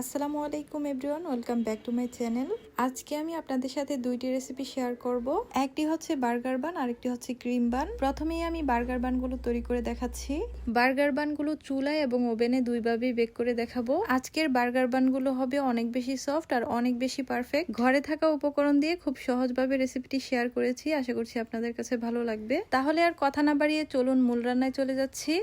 আসসালামু আলাইকুম everyone, welcome back to my channel. আজকে আমি আপনাদের সাথে দুইটি রেসিপি শেয়ার করব। একটি হচ্ছে বার্গার বান, আরেকটি হচ্ছে ক্রিম বান। প্রথমেই আমি বার্গার বানগুলো তৈরি করে দেখাচ্ছি। বার্গার বানগুলো চুলায় এবং ওভেনে দুইভাবেই বেক করে দেখাবো। আজকের বার্গার বানগুলো হবে অনেক বেশি সফট আর অনেক বেশি পারফেক্ট। ঘরে থাকা উপকরণ দিয়ে খুব সহজভাবে রেসিপিটি শেয়ার করেছি। আশা করছি আপনাদের কাছে ভালো লাগবে। তাহলে আর কথা না বাড়িয়ে চলুন মূল রান্নায় চলে যাচ্ছি।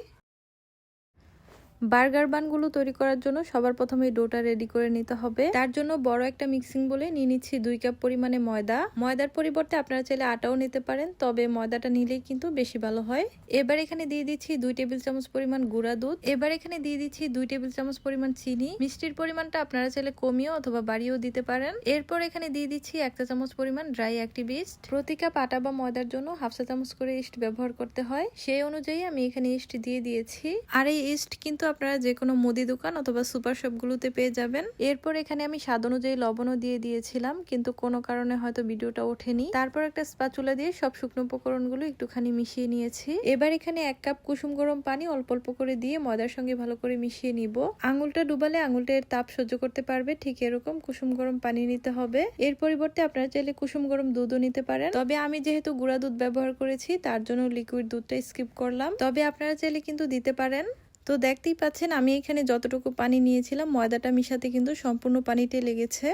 বার্গার বানগুলো তৈরি করার জন্য সবার প্রথমে ডোটা রেডি করে নিতে হবে। তার জন্য বড় একটা মিক্সিং বলে নিয়ে নিচ্ছি দুই কাপ পরিমাণে ময়দা। ময়দার পরিবর্তে আপনারা চাইলে আটাও নিতে পারেন, তবে ময়দাটা নিলেই কিন্তু বেশি ভালো হয়। এবার এখানে দিয়ে দিচ্ছি দুই টেবিল চামচ পরিমাণ গুঁড়া দুধ। এবার এখানে দিয়ে দিচ্ছি দুই টেবিল চামচ পরিমাণ চিনি। মিষ্টির পরিমাণটা আপনারা চাইলে কমিয়েও অথবা বাড়িয়েও দিতে পারেন। এরপর এখানে দিয়ে দিচ্ছি একটা চামচ পরিমাণ ড্রাই অ্যাক্টিভিস্ট। প্রতি কাপ আটা বা ময়দার জন্য হাফ চা চামচ করে ইস্ট ব্যবহার করতে হয়। সেই অনুযায়ী আমি এখানে ইস্ট দিয়ে দিয়েছি। আর এই ইস্ট কিন্তু আপনারা যে কোনো মুদি দোকান অথবা সুপার শপগুলোতে পেয়ে যাবেন। এরপর এখানে আমি স্বাদ অনুযায়ী লবণও দিয়ে দিয়েছিলাম, কিন্তু কোনো কারণে হয়তো ভিডিওটা ওঠেনি। তারপর একটা স্পাচুলা দিয়ে সব শুকনো উপকরণগুলো একটুখানি মিশিয়ে নিয়েছি। এবার এখানে এক কাপ কুসুম গরম পানি অল্প অল্প করে দিয়ে ময়দার সঙ্গে ভালো করে মিশিয়ে নিব। আঙুলটা ডুবালে আঙুলটা এর তাপ সহ্য করতে পারবে, ঠিক এরকম কুসুম গরম পানি নিতে হবে। এর পরিবর্তে আপনারা চাইলে কুসুম গরম দুধও নিতে পারেন। তবে আমি যেহেতু গুঁড়া দুধ ব্যবহার করেছি, তার জন্য লিকুইড দুধটা স্কিপ করলাম। তবে আপনারা চাইলে কিন্তু দিতে পারেন। তো দেখতেই পাচ্ছেন আমি এখানে যতটুকু পানি নিয়েছিলাম ময়দাটা মিশাতে কিন্তু সম্পূর্ণ পানিতে লেগেছে।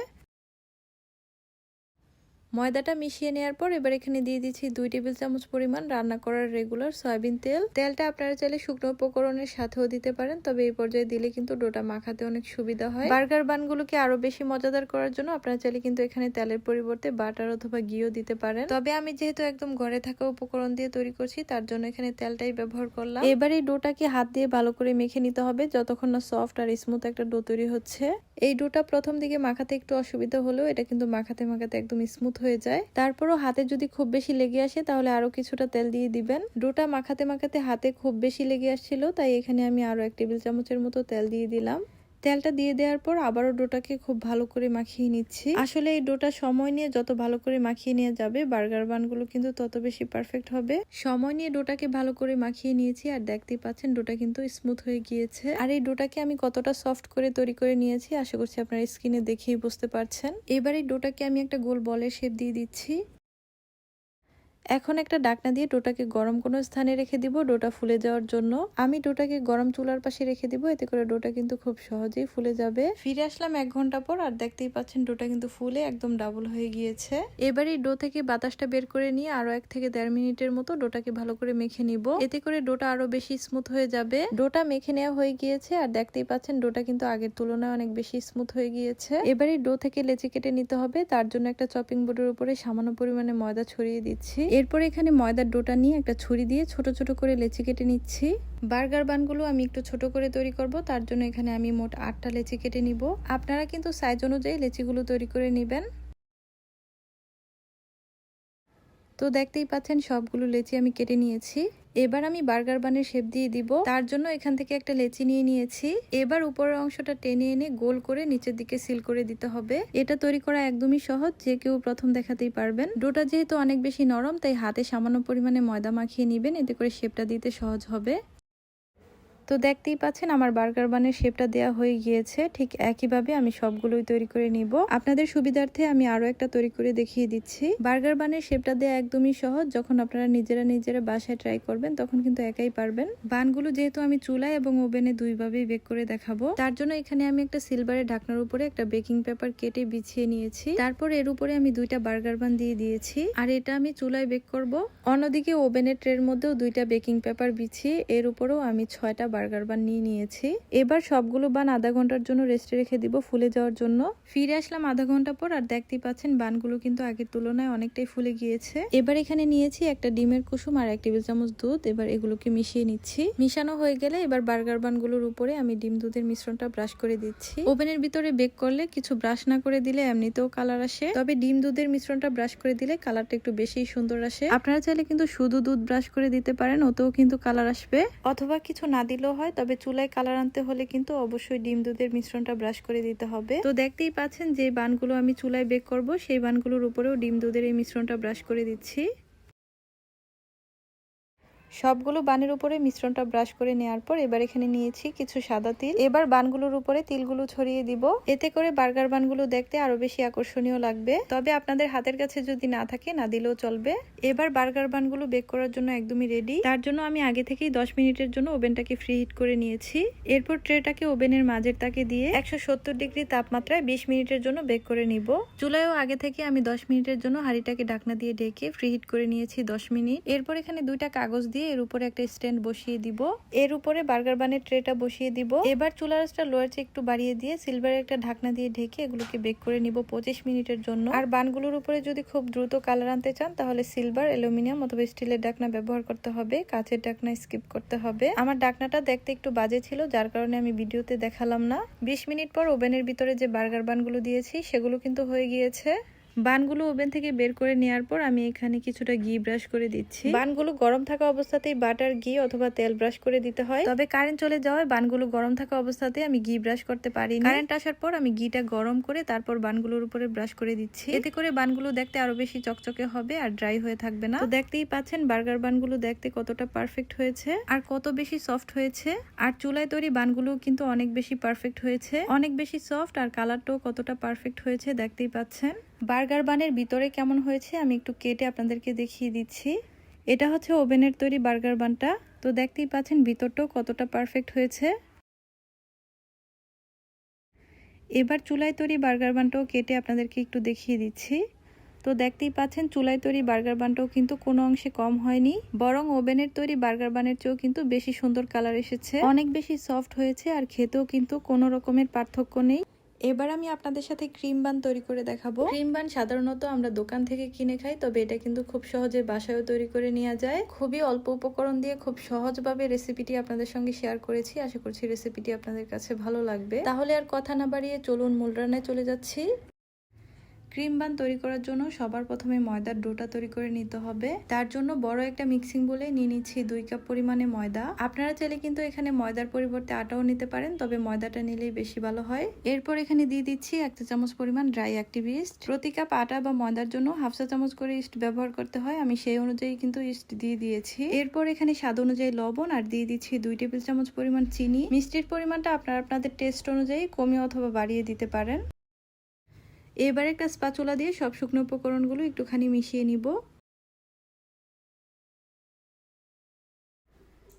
ময়দাটা মিশিয়ে নেওয়ার পর এবার এখানে দিয়ে দিচ্ছি দুই টেবিল চামচ পরিমাণ রান্না করার রেগুলার সয়াবিন তেল। তেলটা আপনারা চাইলে শুকনো উপকরণের সাথেও দিতে পারেন, তবে এই পর্যায়ে দিলে কিন্তু ডোটা মাখাতে অনেক সুবিধা হয়। বার্গার বানগুলোকে আরও বেশি মজাদার করার জন্য আপনারা চাইলে কিন্তু এখানে তেলের পরিবর্তে বাটার অথবা ঘিও দিতে পারেন। তবে আমি যেহেতু একদম ঘরে থাকা উপকরণ দিয়ে তৈরি করছি, তার জন্য এখানে তেলটাই ব্যবহার করলাম। এবার এই ডোটাকে হাত দিয়ে ভালো করে মেখে নিতে হবে, যতক্ষণ না সফট আর স্মুথ একটা ডো তৈরি হচ্ছে। এই ডোটা প্রথম দিকে মাখাতে একটু অসুবিধা হলেও এটা কিন্তু মাখাতে মাখাতে একদম স্মুথ হয়ে যায়। তারপরও হাতে যদি খুব বেশি লেগে আসে, তাহলে আরও কিছুটা তেল দিয়ে দিবেন। ডোটা মাখাতে মাখাতে হাতে খুব বেশি লেগে আসছিল, তাই এখানে আমি আরও এক টেবিল চামচের মতো তেল দিয়ে দিলাম। তেলটা দিয়ে দেওয়ার পর আবারও ডোটাকে খুব ভালো করে মাখিয়ে নিচ্ছি। আসলে এই ডোটা সময় নিয়ে যত ভালো করে মাখিয়ে নিয়ে যাবে, বার্গার বানগুলো কিন্তু তত বেশি পারফেক্ট হবে। সময় নিয়ে ডোটাকে ভালো করে মাখিয়ে নিয়েছি আর দেখতেই পাচ্ছেন ডোটা কিন্তু স্মুথ হয়ে গিয়েছে। আর এই ডোটাকে আমি কতটা সফট করে তৈরি করে নিয়েছি, আশা করছি আপনার স্কিনে দেখেই বুঝতে পারছেন। এবার এই ডোটাকে আমি একটা গোল বলের শেপ দিয়ে দিচ্ছি। এখন একটা ডাকনা দিয়ে ডোটাকে গরম কোনো স্থানে রেখে দিব, ডোটা ফুলে যাওয়ার জন্য। আমি ডোটাকে গরম চুলার পাশে রেখে দিব, এতে করে ডোটা কিন্তু খুব সহজেই ফুলে যাবে। ফিরে আসলাম এক ঘণ্টা পর, আর দেখতেই পাচ্ছেন ডোটা কিন্তু ফুলে একদম ডাবল হয়ে গিয়েছে। এবার ডো থেকে বাতাসটা বের করে নিয়ে আরও এক থেকে দেড় মিনিটের মতো ডোটাকে ভালো করে মেখে নিব। এতে করে ডোটা আরও বেশি স্মুথ হয়ে যাবে। ডোটা মেখে নেওয়া হয়ে গিয়েছে, আর দেখতেই পাচ্ছেন ডোটা কিন্তু আগের তুলনায় অনেক বেশি স্মুথ হয়ে গিয়েছে। এবার ডো থেকে লেচি কেটে নিতে হবে, তার জন্য একটা চপিং বোর্ডের উপরে সামান্য পরিমাণে ময়দা ছড়িয়ে দিচ্ছি। এরপর এখানে ময়দার ডোটা নিয়ে একটা ছুরি দিয়ে ছোট ছোট করে লেচি কেটে নিচ্ছি। বার্গার বানগুলো আমি একটু ছোট করে তৈরি করব, তার জন্য এখানে আমি মোট আটটা লেচি কেটে নিব। আপনারা কিন্তু সাইজ অনুযায়ী লেচিগুলো তৈরি করে নেবেন। তো দেখতেই পাচ্ছেন, সবগুলো লেচি আমি কেটে নিয়েছি। এবার আমি বার্গার বানের শেপ দিয়ে দিব। তার জন্য এখান থেকে একটা লেচি নিয়ে নিয়েছি। এবার উপরের অংশটা টেনে এনে গোল করে নিচের দিকে সিল করে দিতে হবে। এটা তৈরি করা একদমই সহজ, যে কেউ প্রথম দেখাতেই পারবেন। ডোটা যেহেতু অনেক বেশি নরম, তাই হাতে সামান্য পরিমাণে ময়দা মাখিয়ে নিবেন। এতে করে শেপটা দিতে সহজ হবে। তো দেখতেই পাচ্ছেন আমার বার্গার বানের শেপটা দেওয়া হয়ে গিয়েছে। ঠিক একইভাবে আমি সবগুলোই তৈরি করে নিব। আপনাদের সুবিধার্থে আমি আরও একটা তৈরি করে দেখিয়ে দিচ্ছি। বার্গার বানের শেপটা দেওয়া একদমই সহজ। যখন আপনারা নিজেরা নিজেরা বাসায় ট্রাই করবেন, তখন কিন্তু একাই পারবেন। বানগুলো যেহেতু আমি চুলায় এবং ওভেনে দুইভাবেই বেক করে দেখাবো, তার জন্য এখানে আমি একটা সিলভারের ঢাকনার উপরে একটা বেকিং পেপার কেটে বিছিয়ে নিয়েছি। তারপর এর উপরে আমি দুইটা বার্গার বান দিয়ে দিয়েছি। আর এটা আমি চুলায় বেক করব। অন্যদিকে ওভেনের ট্রের মধ্যেও দুইটা বেকিং পেপার বিছিয়ে, এর উপরেও আমি ছয়টা বার্গার বান নিয়ে নিয়েছি। এবার সবগুলো বান আধা ঘণ্টার জন্য রেস্টে রেখে দিব ফুলে যাওয়ার জন্য। ফিরে আসলাম আধা ঘণ্টা পর আর দেখতেই পাচ্ছেন বানগুলো কিন্তু আগের তুলনায় অনেকটাই ফুলে গিয়েছে। এবার এখানে নিয়েছি একটা ডিমের কুসুম আর এক টেবিল চামচ দুধ। এবার এগুলোকে মিশিয়ে নিচ্ছি। মিশানো হয়ে গেলে এবার বার্গার বানগুলোর উপরে আমি ডিম দুধের মিশ্রণটা ব্রাশ করে দিচ্ছি। ওভেনের ভিতরে বেক করলে কিছু ব্রাশ না করে দিলে এমনিতেও কালার আসে। তবে ডিম দুধের মিশ্রণটা ব্রাশ করে দিলে কালারটা একটু বেশি সুন্দর আসে। আপনারা চাইলে কিন্তু শুধু দুধ ব্রাশ করে দিতে পারেন, ওতেও কিন্তু কালার আসবে। অথবা কিছু না দিলেও হয়, তবে চুলায় কালার আনতে হলে কিন্তু অবশ্যই ডিম দুধের মিশ্রণটা ব্রাশ করে দিতে হবে। তো দেখতেই পাচ্ছেন যে বানগুলো আমি চুলায় বেক করব, সেই বানগুলোর উপরেও ডিম দুধের এই মিশ্রণটা ব্রাশ করে দিচ্ছি। সবগুলো বানের উপরে মিশ্রণটা ব্রাশ করে নেওয়ার পর এবার এখানে নিয়েছি কিছু সাদা তিল। এবার বানগুলোর উপরে তিলগুলো ছড়িয়ে দিব। এতে করে বার্গার বানগুলো দেখতে আরও বেশি আকর্ষণীয় লাগবে। তবে আপনাদের হাতের কাছে যদি না থাকে, না দিলেও চলবে। এবার বার্গার বানগুলো বেক করার জন্য একদমই রেডি তার জন্য আমি আগে থেকেই দশ মিনিটের জন্য ওভেনটাকে ফ্রি হিট করে নিয়েছি। এরপর ট্রেটাকে ওভেনের মাঝের তাকে দিয়ে একশো সত্তর ডিগ্রি তাপমাত্রায় বিশ মিনিটের জন্য বেক করে নিব। চুলায়ও আগে থেকে আমি দশ মিনিটের জন্য হাঁড়িটাকে ঢাকনা দিয়ে ঢেকে ফ্রি হিট করে নিয়েছি দশ মিনিট। এরপর এখানে দুইটা কাগজ দিয়ে এর উপরে একটা স্ট্যান্ড বসিয়ে দিব। এর উপরে বার্গার বানের ট্রেটা বসিয়ে দিব। এবার চুলার আঁচটা লোয়ার চেয়ে একটু বাড়িয়ে দিয়ে সিলভারের একটা ঢাকনা দিয়ে ঢেকে এগুলোকে বেক করে নিব পঁচিশ মিনিটের জন্য। আর বানগুলোর উপরে যদি খুব দ্রুত কালার আনতে চান, তাহলে সিলভার, অ্যালুমিনিয়াম অথবা স্টিলের ডাকনা ব্যবহার করতে হবে। কাঁচের ডাকনা স্কিপ করতে হবে। আমার ডাকনাটা দেখতে একটু বাজে ছিল, যার কারণে আমি ভিডিওতে দেখালাম না। বিশ মিনিট পর ওভেনের ভিতরে যে বার্গার বানগুলো দিয়েছি, সেগুলো কিন্তু হয়ে গিয়েছে। বানগুলো ওভেন থেকে বের করে নেওয়ার পর আমি এখানে কিছুটা ঘি ব্রাশ করে দিচ্ছি। বানগুলো গরম থাকা অবস্থাতেই বাটার ঘি অথবা তেল ব্রাশ করে দিতে হয়। তবে কারেন্ট চলে যাওয়ায় বানগুলো গরম থাকা অবস্থাতে আমি ঘি ব্রাশ করতে পারি কারেন্ট আসার পর আমি ঘিটা গরম করে তারপর বানগুলোর উপরে ব্রাশ করে দিচ্ছি। এতে করে বানগুলো দেখতে আরও বেশি চকচকে হবে আর ড্রাই হয়ে থাকবে না। তো দেখতেই পাচ্ছেন বার্গার বানগুলো দেখতে কতটা পারফেক্ট হয়েছে। আর কত বেশি সফট হয়েছে। আর চুলায় তৈরি বানগুলো কিন্তু অনেক বেশি পারফেক্ট হয়েছে। অনেক বেশি সফট আর কালারটাও কতটা পারফেক্ট হয়েছে দেখতেই পাচ্ছেন। বার্গার বানের ভিতরে কেমন হয়েছে আমি একটু কেটে আপনাদেরকে দেখিয়ে দিচ্ছি। এটা হচ্ছে ওভেনের তৈরি বার্গার বানটা। তো দেখতেই পাচ্ছেন ভিতরটাও কতটা পারফেক্ট হয়েছে। এবার চুলায় তৈরি বার্গার বানটাও কেটে আপনাদেরকে একটু দেখিয়ে দিচ্ছি। তো দেখতেই পাচ্ছেন চুলায় তৈরি বার্গার বানটাও কিন্তু কোনো অংশে কম হয়নি। বরং ওভেনের তৈরি বার্গার বানের চেয়েও কিন্তু বেশি সুন্দর কালার এসেছে। অনেক বেশি সফট হয়েছে আর খেতেও কিন্তু কোনো রকমের পার্থক্য নেই। এবার আমি আপনাদের সাথে ক্রিম বান তৈরি করে দেখাবো। ক্রিম বান সাধারণত আমরা দোকান থেকে কিনে খাই, তবে এটা কিন্তু খুব সহজে বাসায়ও তৈরি করে নেওয়া যায়। খুবই অল্প উপকরণ দিয়ে খুব সহজভাবে রেসিপিটি আপনাদের সঙ্গে শেয়ার করেছি। আশা করছি রেসিপিটি আপনাদের কাছে ভালো লাগবে। তাহলে আর কথা না বাড়িয়ে চলুন মূল রান্নায় চলে যাচ্ছি। ক্রিম বান তৈরি করার জন্য সবার প্রথমে ময়দার ডোটা তৈরি করে নিতে হবে। তার জন্য বড় একটা মিক্সিং বলে নিয়ে নিচ্ছি দুই কাপ পরিমাণে ময়দা। আপনারা চাইলে কিন্তু এখানে ময়দার পরিবর্তে আটাও নিতে পারেন, তবে ময়দাটা নিলেই বেশি ভালো হয়। এরপর এখানে দিয়ে দিচ্ছি এক চা চামচ পরিমাণ ড্রাই অ্যাক্টিভিস্ট প্রতি কাপ আটা বা ময়দার জন্য হাফ চা চামচ করে ইস্ট ব্যবহার করতে হয়, আমি সেই অনুযায়ী কিন্তু ইস্ট দিয়ে দিয়েছি। এরপর এখানে স্বাদ অনুযায়ী লবণ আর দিয়ে দিচ্ছি দুই টেবিল চামচ পরিমাণ চিনি। মিষ্টির পরিমাণটা আপনারা আপনাদের টেস্ট অনুযায়ী কমিয়ে অথবা বাড়িয়ে দিতে পারেন। এবার একটা স্পাচুলা দিয়ে সব শুকনো উপকরণগুলো একটুখানি মিশিয়ে নিব।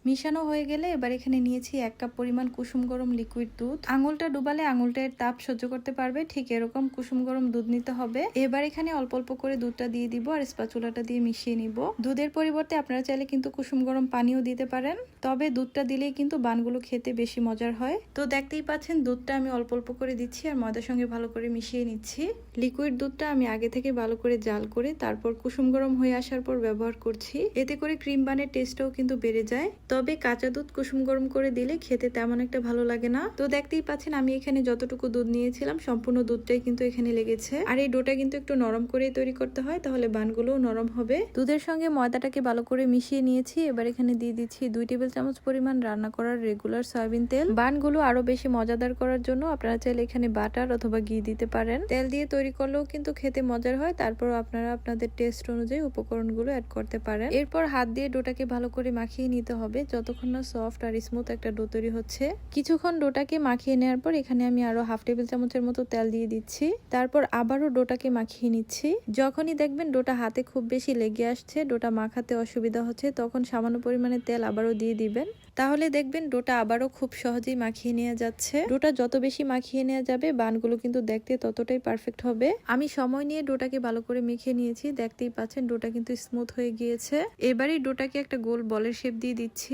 মিশানো হয়ে গেলে এবার এখানে নিয়েছি এক কাপ পরিমাণ কুসুম গরম লিকুইড দুধ। আঙুলটা ডুবালে আঙুলটার তাপ সহ্য করতে পারবে, ঠিক এরকম কুসুম গরম দুধ নিতে হবে। এবার এখানে অল্প অল্প করে দুধটা দিয়ে দিব আর স্পাচুলাটা দিয়ে মিশিয়ে নিব। দুধের পরিবর্তে আপনারা চাইলে কিন্তু কুসুম গরম পানিও দিতে পারেন, তবে দুধটা দিলেই কিন্তু বানগুলো খেতে বেশি মজার হয়। তো দেখতেই পাচ্ছেন, দুধটা আমি অল্প অল্প করে দিচ্ছি আর ময়দার সঙ্গে ভালো করে মিশিয়ে নিচ্ছি। লিকুইড দুধটা আমি আগে থেকে ভালো করে জাল করে তারপর কুসুম গরম হয়ে আসার পর ব্যবহার করছি। এতে করে ক্রিম বানের টেস্টটাও কিন্তু বেড়ে যায়। তবে কাঁচা দুধ কুসুম গরম করে দিলে খেতে তেমন একটা ভালো লাগে না। তো দেখতেই পাচ্ছেন আমি এখানে যতটুকু দুধ নিয়েছিলাম, সম্পূর্ণ দুধটাই কিন্তু এখানে লেগেছে। আর এই ডোটা কিন্তু একটু নরম করেই তৈরি করতে হয়, তাহলে বানগুলোও নরম হবে। দুধের সঙ্গে ময়দাটাকে ভালো করে মিশিয়ে নিয়েছি। এবার এখানে দিয়ে দিচ্ছি দুই টেবিল চামচ পরিমাণ রান্না করার রেগুলার সয়াবিন তেল। বানগুলো আরও বেশি মজাদার করার জন্য আপনারা চাইলে এখানে বাটার অথবা ঘি দিতে পারেন। তেল দিয়ে তৈরি করলেও কিন্তু খেতে মজার হয় তারপর আপনারা আপনাদের টেস্ট অনুযায়ী উপকরণগুলো অ্যাড করতে পারেন। এরপর হাত দিয়ে ডোটাকে ভালো করে মাখিয়ে নিতে হবে যতক্ষণ না সফট আর স্মুথ একটা ডো তৈরি হচ্ছে। কিছুক্ষণ ডোটাকে মাখিয়ে নেওয়ার পর এখানে আমি আরও হাফ টেবিল চামচের মতো তেল দিয়ে দিচ্ছি। তারপর আবারও ডোটাকে মাখিয়ে নিচ্ছি। যখনই দেখবেন ডোটা হাতে খুব বেশি লেগে আসছে ডোটা মাখাতে অসুবিধা হচ্ছে, তখন সামান্য পরিমাণে তেল আবারও দিয়ে দিবেন। তাহলে দেখবেন ডোটা আবারও খুব সহজেই মাখিয়ে নেওয়া যাচ্ছে। ডোটা যত বেশি মাখিয়ে নেওয়া যাবে, বানগুলো কিন্তু দেখতে ততটাই পারফেক্ট হবে। আমি সময় নিয়ে ডোটাকে ভালো করে মেখে নিয়েছি। দেখতেই পাচ্ছেন ডোটা কিন্তু স্মুথ হয়ে গিয়েছে। এবারই ডোটাকে একটা গোল বলের শেপ দিয়ে দিচ্ছি।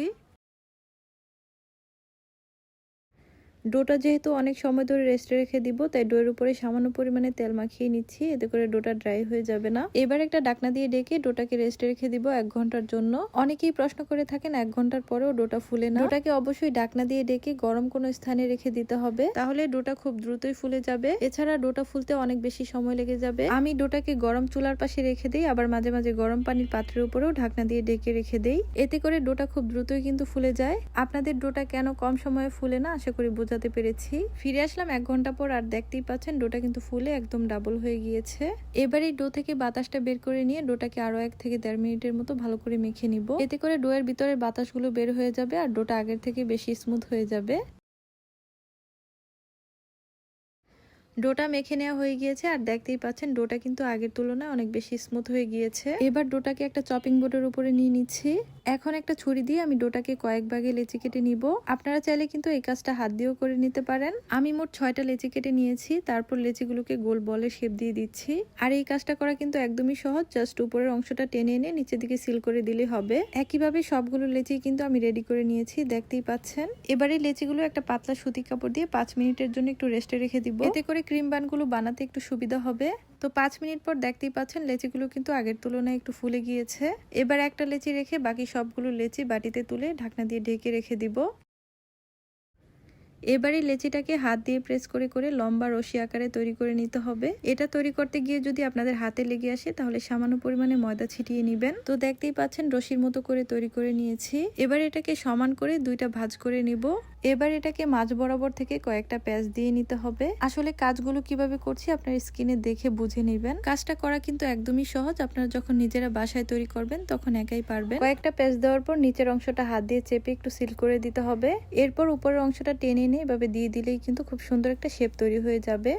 ডোটা যেহেতু অনেক সময় ধরে রেস্টে রেখে দিব, তাই ডোয়ের উপরে সামান্য পরিমাণে তেল মাখিয়ে নিচ্ছি, এতে করে ডোটা ড্রাই হয়ে যাবে না। এবার একটা ডাকনা দিয়ে ডেকে ডোটাকে রেস্টে রেখে দিব এক ঘণ্টার জন্য। অনেকেই প্রশ্ন করে থাকেন এক ঘণ্টার পরেও ডোটা ফুলে না। ডোটাকে অবশ্যই ডাকনা দিয়ে ডেকে গরম কোনো স্থানে রেখে দিতে হবে, তাহলে ডোটা খুব দ্রুতই ফুলে যাবে। এছাড়া ডোটা ফুলতে অনেক বেশি সময় লেগে যাবে। আমি ডোটাকে গরম চুলার পাশে রেখে দিই, আবার মাঝে মাঝে গরম পানির পাত্রের উপরেও ঢাকনা দিয়ে ডেকে রেখে দিই। এতে করে ডোটা খুব দ্রুতই কিন্তু ফুলে যায়। আপনাদের ডোটা কেন কম সময়ে ফুলে না? আশা করি বোঝাতে পেরেছি। ফিরে আসলাম এক ঘণ্টা পর আর দেখতেই পাচ্ছেন ডোটা কিন্তু ফুলে একদম ডাবল হয়ে গিয়েছে। এবার এই ডো থেকে বাতাসটা বের করে নিয়ে ডোটাকে আরও এক থেকে দেড় মিনিটের মতো ভালো করে মেখে নিব। এতে করে ডোয়ের ভিতরে বাতাসগুলো বের হয়ে যাবে আর ডোটা আগের থেকে বেশি স্মুথ হয়ে যাবে। ডোটা মেখে নেওয়া হয়ে গিয়েছে, আর দেখতেই পাচ্ছেন ডোটা কিন্তু আগের তুলনায় অনেক বেশি স্মুথ হয়ে গিয়েছে। এবার ডোটাকে একটা চপিং বোর্ডের উপরে নিয়ে নিচ্ছি। এখন একটা ছুরি দিয়ে আমি ডোটাকে কয়েক ভাগে লেচি কেটে নিব। আপনারা চাইলে কিন্তু এই কাজটা হাত দিয়েও করে নিতে পারেন। আমি মোট ছয়টা লেচি কেটে নিয়েছি, তারপর লেচিগুলোকে গোল বলে শেপ দিয়ে দিচ্ছি। আর এই কাজটা করা কিন্তু একদমই সহজ জাস্ট উপরের অংশটা টেনে এনে নিচের দিকে সিল করে দিলে হবে। একইভাবে সবগুলো লেচি কিন্তু আমি রেডি করে নিয়েছি, দেখতেই পাচ্ছেন। এবারে লেচিগুলো একটা পাতলা সুতি কাপড় দিয়ে পাঁচ মিনিটের জন্য একটু রেস্টে রেখে দিব। এতে করে ক্রিম বানগুলো বানাতে একটু সুবিধা হবে। তো পাঁচ মিনিট পর দেখতেই পাচ্ছেন লেচিগুলো কিন্তু আগের তুলনায় একটু ফুলে গিয়েছে। এবার একটা লেচি রেখে বাকি সবগুলো লেচি বাটিতে তুলে ঢাকনা দিয়ে ঢেকে রেখে দিব। এবারে লেচিটাকে হাত দিয়ে প্রেস করে করে লম্বা রশি আকারে তৈরি করে নিতে হবে। এটা তৈরি করতে গিয়ে যদি আপনাদের হাতে লেগে আসে, তাহলে সামান্য পরিমাণে ময়দা ছিটিয়ে নেবেন। তো দেখতেই পাচ্ছেন, রশির মতো করে তৈরি করে নিয়েছি। এবার এটাকে সমান করে দুইটা ভাজ করে নিব। এবার এটাকে মাঝ বরাবর থেকে কয়েকটা প্যাচ দিয়ে নিতে হবে। আসলে কাজগুলো কীভাবে করছি আপনার স্কিনে দেখে বুঝে নেবেন। কাজটা করা কিন্তু একদমই সহজ। আপনারা যখন নিজেরা বাসায় তৈরি করবেন, তখন একাই পারবেন। কয়েকটা প্যাচ দেওয়ার পর নিচের অংশটা হাত দিয়ে চেপে একটু সিল করে দিতে হবে। এরপর উপরের অংশটা টেনে এনে এভাবে দিয়ে দিলেই কিন্তু খুব সুন্দর একটা শেপ তৈরি হয়ে যাবে।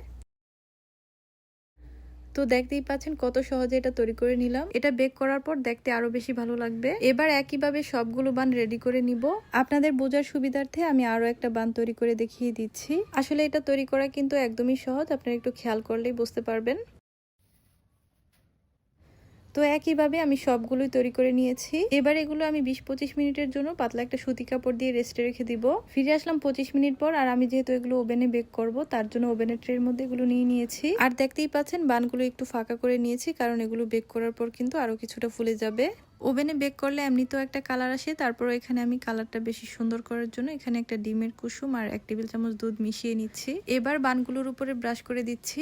তো দেখতেই পাচ্ছেন কত সহজে এটা তৈরি করে নিলাম। এটা বেক করার পর দেখতে আরও বেশি ভালো লাগবে। এবার একইভাবে সবগুলো বান রেডি করে নিব। আপনাদের বোঝার সুবিধার্থে আমি আরও একটা বান তৈরি করে দেখিয়ে দিচ্ছি। আসলে এটা তৈরি করা কিন্তু একদমই সহজ। আপনারা একটু খেয়াল করলেই বুঝতে পারবেন। তো একইভাবে আমি সবগুলোই তৈরি করে নিয়েছি। এবার এগুলো আমি বিশ পঁচিশ মিনিটের জন্য পাতলা একটা সুতি কাপড় দিয়ে রেস্টে রেখে দিব। ফিরে আসলাম পঁচিশ মিনিট পর আর আমি যেহেতু এগুলো ওভেনে বেক করব, তার জন্য ওভেনের ট্রের মধ্যে এগুলো নিয়ে নিয়েছি। আর দেখতেই পাচ্ছেন বানগুলো একটু ফাঁকা করে নিয়েছি, কারণ এগুলো বেক করার পর কিন্তু আরও কিছুটা ফুলে যাবে। ওভেনে বেক করলে এমনিতেও একটা কালার আসে তারপর এখানে আমি কালারটা বেশি সুন্দর করার জন্য এখানে একটা ডিমের কুসুম আর এক টেবিল চামচ দুধ মিশিয়ে নিচ্ছি। এবার বানগুলোর উপরে ব্রাশ করে দিচ্ছি।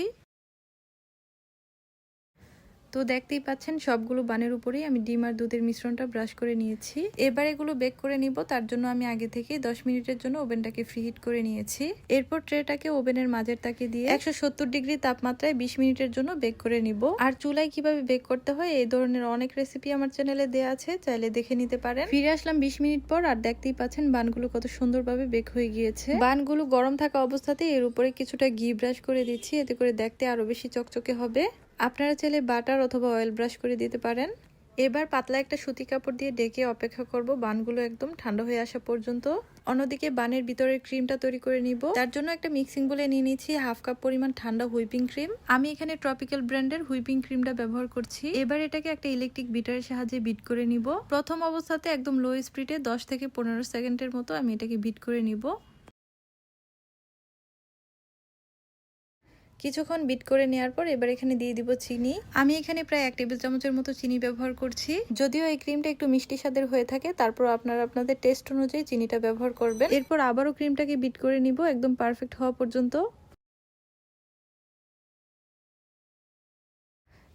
তো দেখতেই পাচ্ছেন সবগুলো বানের উপরেই আমি ডিম আর দুধের মিশ্রণটা ব্রাশ করে নিয়েছি। এবার এগুলো বেক করে নিব, তার জন্য আমি আগে থেকে দশ মিনিটের জন্য ওভেনটাকে ফ্রিহিট করে নিয়েছি। এরপর ট্রেটাকে ওভেনের মাঝের তাকে দিয়ে একশো সত্তর ডিগ্রি তাপমাত্রায় বিশ মিনিটের জন্য বেক করে নিব। আর চুলায় কীভাবে বেক করতে হয়, এই ধরনের অনেক রেসিপি আমার চ্যানেলে দেওয়া আছে, চাইলে দেখে নিতে পারেন। ফিরে আসলাম বিশ মিনিট পর আর দেখতেই পাচ্ছেন বানগুলো কত সুন্দরভাবে বেক হয়ে গিয়েছে। বানগুলো গরম থাকা অবস্থাতে এর উপরে কিছুটা ঘি ব্রাশ করে দিচ্ছি, এতে করে দেখতে আরও বেশি চকচকে হবে। আপনারা চাইলে বাটার অথবা অয়েল ব্রাশ করে দিতে পারেন। এবার পাতলা একটা সুতি কাপড় দিয়ে ডেকে অপেক্ষা করব। বানগুলো একদম ঠান্ডা হয়ে আসা পর্যন্ত। অন্যদিকে বানের ভিতরের ক্রিমটা তৈরি করে নিব। তার জন্য একটা মিক্সিং বলে নিয়ে নিচ্ছি হাফ কাপ পরিমাণ ঠান্ডা হুইপিং ক্রিম আমি এখানে ট্রপিক্যাল ব্র্যান্ডের হুইপিং ক্রিমটা ব্যবহার করছি। এবার এটাকে একটা ইলেকট্রিক বিটারের সাহায্যে বিট করে নিব। প্রথম অবস্থাতে একদম লো স্পিডে দশ থেকে পনেরো সেকেন্ডের মতো আমি এটাকে বিট করে নিব। কিছুক্ষণ বিট করে নেওয়ার পর এবার এখানে দিয়ে দিব চিনি। আমি এখানে প্রায় এক টেবিল চামচের মতো চিনি ব্যবহার করছি। যদিও এই ক্রিমটা একটু মিষ্টি স্বাদের হয়ে থাকে, তারপর আপনারা আপনাদের টেস্ট অনুযায়ী চিনিটা ব্যবহার করবেন। এরপর আবারও ক্রিমটাকে বিট করে নিব, একদম পারফেক্ট হওয়া পর্যন্ত।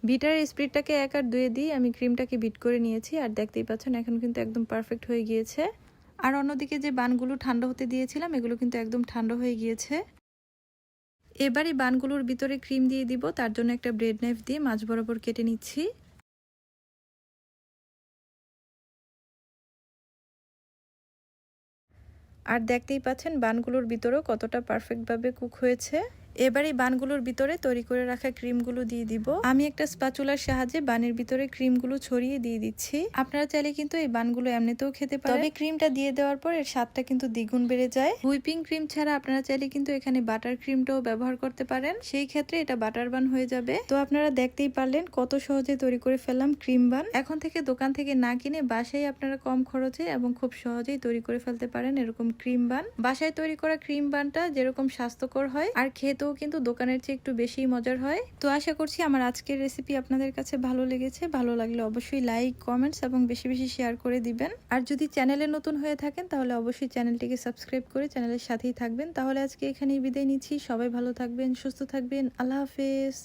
বিটার স্প্রিডটাকে এক আর দুয়ে দিয়ে আমি ক্রিমটাকে বিট করে নিয়েছি, আর দেখতেই পাচ্ছেন এখন কিন্তু একদম পারফেক্ট হয়ে গিয়েছে। আর অন্যদিকে যে বানগুলো ঠান্ডা হতে দিয়েছিলাম, এগুলো কিন্তু একদম ঠান্ডা হয়ে গিয়েছে। এবারে বানগুলোর ভিতরে ক্রিম দিয়ে দিব, তার জন্য একটা ব্রেড নাইফ দিয়ে মাছ বরাবর কেটে নিচ্ছি। আর দেখতেই পাচ্ছেন বানগুলোর ভিতরেও কতটা পারফেক্টভাবে কুক হয়েছে। এবার এই বানগুলোর ভিতরে তৈরি করে রাখা ক্রিমগুলো দিয়ে দিব। আমি একটা স্পাচুলার সাহায্যে বানের ভিতরে ক্রিমগুলো ছড়িয়ে দিয়ে দিচ্ছি। আপনারা চাইলে কিন্তু এই বানগুলো এমনিতেও খেতে পারেন। তবে ক্রিমটা দিয়ে দেওয়ার পর এর স্বাদটা কিন্তু দ্বিগুণ বেড়ে যায়। হুইপিং ক্রিম ছাড়া আপনারা চাইলে কিন্তু এখানে বাটার ক্রিমটাও ব্যবহার করতে পারেন। সেই ক্ষেত্রে এটা বাটার বান হয়ে যাবে। তো আপনারা দেখতেই পারলেন কত সহজে তৈরি করে ফেললাম ক্রিম বান। এখন থেকে দোকান থেকে না কিনে বাসায় আপনারা কম খরচে এবং খুব সহজেই তৈরি করে ফেলতে পারেন এরকম ক্রিম বান। বাসায় তৈরি করা ক্রিম বানটা যেরকম স্বাস্থ্যকর হয়, আর খেতে খেতেও কিন্তু দোকানের চেয়ে একটু বেশি মজার হয়। তো আশা করছি আমার আজকের রেসিপি আপনাদের কাছে ভালো লেগেছে। ভালো লাগলে অবশ্যই লাইক কমেন্টস এবং বেশি বেশি শেয়ার করে দিবেন। আর যদি চ্যানেলে নতুন হয়ে থাকেন, তাহলে অবশ্যই চ্যানেলটিকে সাবস্ক্রাইব করে চ্যানেলের সাথেই থাকবেন। তাহলে আজকে এখানেই বিদায় নিচ্ছি। সবাই ভালো থাকবেন, সুস্থ থাকবেন। আল্লাহ হাফেজ।